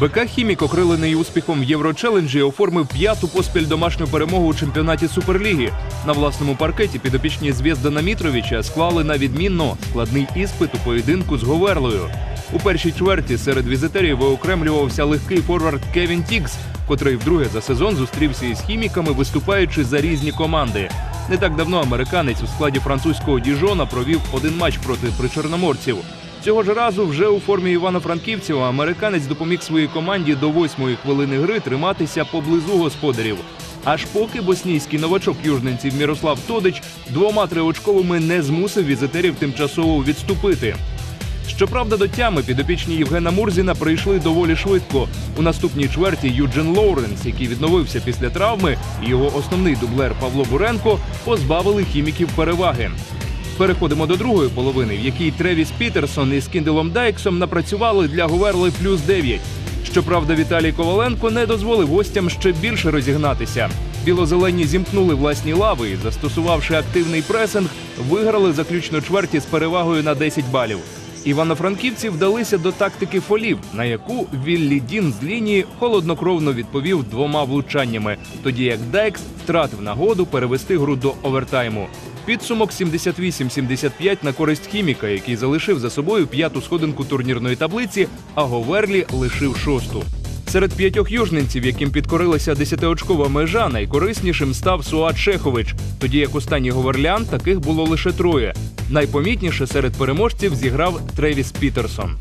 БК Хімік, окрилений успіхом в Єврочеленджі, оформив п'яту поспіль домашню перемогу у чемпіонаті Суперліги. На власному паркеті підопічні Звєздана Мітровича склали на відмінно складний іспит у поєдинку з Говерлою. У першій чверті серед візитерів виокремлювався легкий форвард Кевін Тікс, котрий вдруге за сезон зустрівся із хіміками, виступаючи за різні команди. Не так давно американець у складі французького Діжона провів один матч проти причорноморців. Цього ж разу вже у формі Івано-Франківців американець допоміг своїй команді до восьмої хвилини гри триматися поблизу господарів. Аж поки боснійський новачок южненців Мірослав Тодич двома триочковими не змусив візитерів тимчасово відступити. Щоправда, до тями підопічні Євгена Мурзіна прийшли доволі швидко. У наступній чверті Юджин Лоуренс, який відновився після травми, і його основний дублер Павло Буренко позбавили хіміків переваги. Переходимо до другої половини, в якій Тревіс Пітерсон із Кінделом Дайксом напрацювали для Говерли плюс 9. Щоправда, Віталій Коваленко не дозволив гостям ще більше розігнатися. Білозелені зімкнули власні лави і, застосувавши активний пресинг, виграли заключну чверті з перевагою на 10 балів. Івано-франківці вдалися до тактики фолів, на яку Віллі Дін з лінії холоднокровно відповів двома влучаннями, тоді як Дайкс втратив нагоду перевести гру до овертайму. Підсумок 78-75 на користь хіміка, який залишив за собою п'яту сходинку турнірної таблиці, а Говерлі лишив шосту. Серед п'ятьох южненців, яким підкорилася десятиочкова межа, найкориснішим став Суат Шехович, тоді як останній говерлян таких було лише троє. Найпомітніше серед переможців зіграв Тревіс Пітерсон.